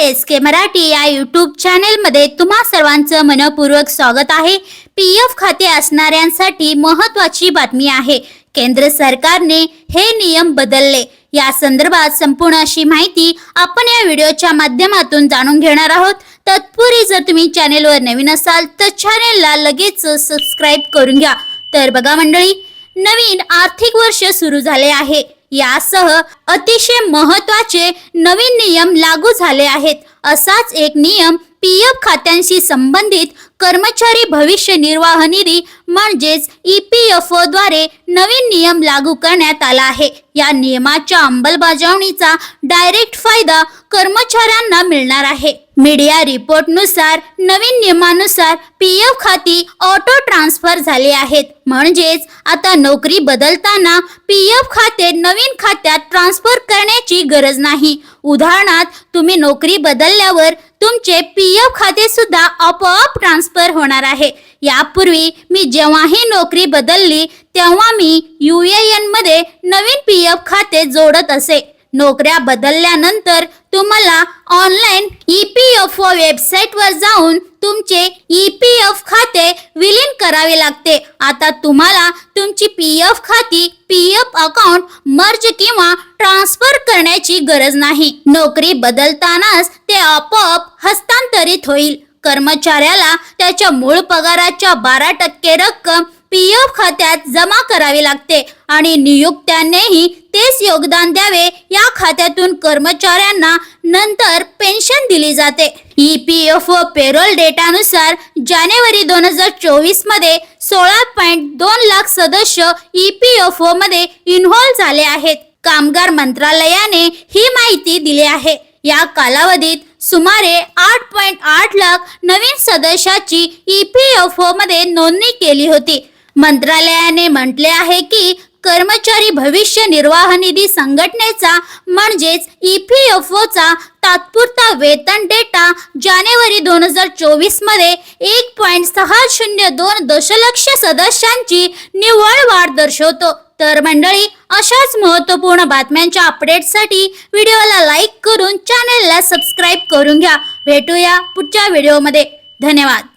S के मराठी या YouTube चॅनेलमध्ये तुम्हा सर्वांचं मनपूर्वक स्वागत आहे. पी एफ खाते असणाऱ्यांसाठी महत्त्वाची बातमी आहे. केंद्र सरकारने हे नियम बदलले. या संदर्भात संपूर्ण अशी माहिती आपण या व्हिडिओच्या माध्यमातून जाणून घेणार आहोत. तत्पूर्वी जर तुम्ही चॅनेलवर नवीन असाल तर चॅनेलला लगेच सबस्क्राईब करून घ्या. तर बघा मंडळी नवीन आर्थिक वर्ष सुरू झाले आहे. यासह अतिशय महत्त्वाचे नवीन नियम लागू झाले आहेत. असाच एक नियम पी एफ खात्यांशी संबंधित कर्मचारी भविष्य निर्वाह निधी म्हणजेच ई पी एफ ओद्वारे नवीन नियम लागू करण्यात आला आहे. या नियमाच्या अंमलबजावणीचा डायरेक्ट फायदा कर्मचाऱ्यांना मिळणार आहे. मीडिया रिपोर्टनुसार नवीन नियमानुसार पी एफ खाती ऑटो ट्रान्सफर झाली आहेत. म्हणजेच आता नोकरी बदलताना पी एफ खाते नवीन खात्यात ट्रान्सफर करण्याची गरज नाही. उदाहरणार्थ तुम्ही नोकरी बदलल्यावर तुमचे पी एफ खाते सुद्धा आपोआप ट्रान्सफर होणार आहे. यापूर्वी मी जेव्हाही नोकरी बदलली तेव्हा मी यू ए एनमध्ये नवीन पी एफ खाते जोडत असे. नोकऱ्या बदलल्यानंतर तुम्हाला online E P F O वेबसाईटवर जाऊन तुमचे ई पी एफ खाते विलीन करावे लागते. आता तुम्हाला तुमची पी एफ खाती पी एफ अकाउंट मर्ज किंवा ट्रान्सफर करण्याची गरज नाही. नोकरी बदलतानाच ते आपोआप हस्तांतरित होईल. कर्मचाऱ्याला त्याच्या मूळ पगाराच्या बारा टक्के रक्कम पी एफ खात्यात जमा करावी लागते. आणि नियुक्त्यांनीही तेच योगदान द्यावे या खात्यातून कर्मचाऱ्यांना नंतर पेन्शन दिली जाते. E P F O payroll डेटानुसार जानेवारी दोन हजार चोवीसमध्ये सोळा पॉईंट दोन लाख सदस्य ई पी एफ ओ मध्ये इन्व्हॉल्व झाले आहेत. कामगार मंत्रालयाने ही माहिती दिली आहे. या कालावधीत सुमारे आठ पॉईंट आठ लाख नवीन सदस्याची ई पी एफ ओ मध्ये नोंदणी केली होती. मंत्रालयाने म्हटले आहे की कर्मचारी भविष्य निर्वाह निधी संघटनेचा म्हणजेच ई पी एफ ओचा तात्पुरता वेतन डेटा जानेवारी दोन हजार चोवीसमध्ये एक पॉईंट सहा शून्य दोन दशलक्ष सदस्यांची निव्वळ वाढ दर्शवतो. तर मंडळी अशाच महत्त्वपूर्ण बातम्यांच्या अपडेटसाठी व्हिडिओला लाईक करून चॅनेलला सबस्क्राईब करून घ्या. भेटूया पुढच्या व्हिडिओमध्ये. धन्यवाद.